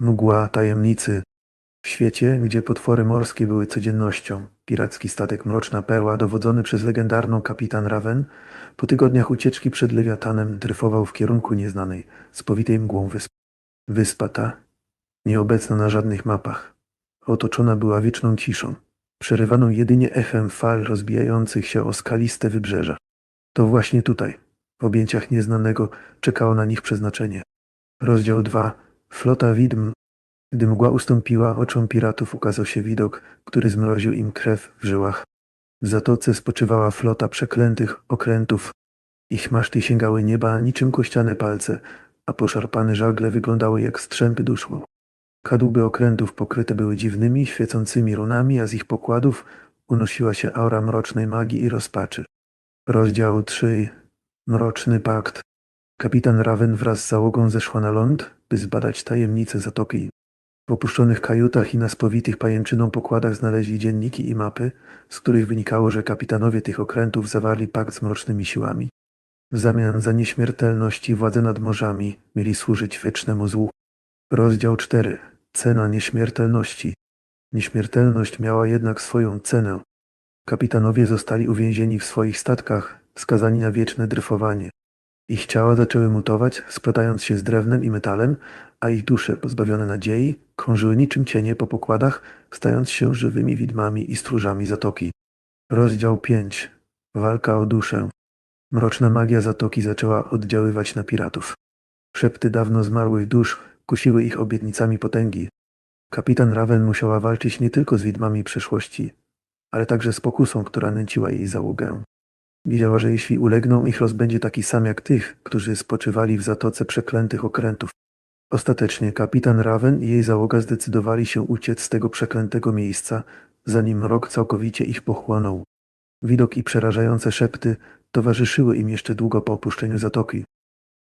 Mgła tajemnicy. W świecie, gdzie potwory morskie były codziennością, piracki statek Mroczna Perła, dowodzony przez legendarną kapitan Raven, po tygodniach ucieczki przed Lewiatanem dryfował w kierunku nieznanej, spowitej mgłą wyspy. Wyspa ta, nieobecna na żadnych mapach, otoczona była wieczną ciszą, przerywaną jedynie echem fal rozbijających się o skaliste wybrzeża. To właśnie tutaj, w objęciach nieznanego, czekało na nich przeznaczenie. Rozdział 2. Flota widm. Gdy mgła ustąpiła, oczom piratów ukazał się widok, który zmroził im krew w żyłach. W zatoce spoczywała flota przeklętych okrętów. Ich maszty sięgały nieba niczym kościane palce, a poszarpane żagle wyglądały jak strzępy duszłu. Kadłuby okrętów pokryte były dziwnymi, świecącymi runami, a z ich pokładów unosiła się aura mrocznej magii i rozpaczy. Rozdział 3. Mroczny Pakt. Kapitan Raven wraz z załogą zeszła na ląd, by zbadać tajemnice zatoki. W opuszczonych kajutach i na spowitych pajęczyną pokładach znaleźli dzienniki i mapy, z których wynikało, że kapitanowie tych okrętów zawarli pakt z mrocznymi siłami. W zamian za nieśmiertelność i władzę nad morzami mieli służyć wiecznemu złu. Rozdział 4. Cena nieśmiertelności. Nieśmiertelność miała jednak swoją cenę. Kapitanowie zostali uwięzieni w swoich statkach, skazani na wieczne dryfowanie. Ich ciała zaczęły mutować, splatając się z drewnem i metalem, a ich dusze, pozbawione nadziei, krążyły niczym cienie po pokładach, stając się żywymi widmami i stróżami zatoki. Rozdział 5. Walka o duszę. Mroczna magia zatoki zaczęła oddziaływać na piratów. Szepty dawno zmarłych dusz kusiły ich obietnicami potęgi. Kapitan Raven musiała walczyć nie tylko z widmami przeszłości, ale także z pokusą, która nęciła jej załogę. Wiedziała, że jeśli ulegną, ich los będzie taki sam jak tych, którzy spoczywali w zatoce przeklętych okrętów. Ostatecznie kapitan Raven i jej załoga zdecydowali się uciec z tego przeklętego miejsca, zanim rok całkowicie ich pochłonął. Widok i przerażające szepty towarzyszyły im jeszcze długo po opuszczeniu zatoki.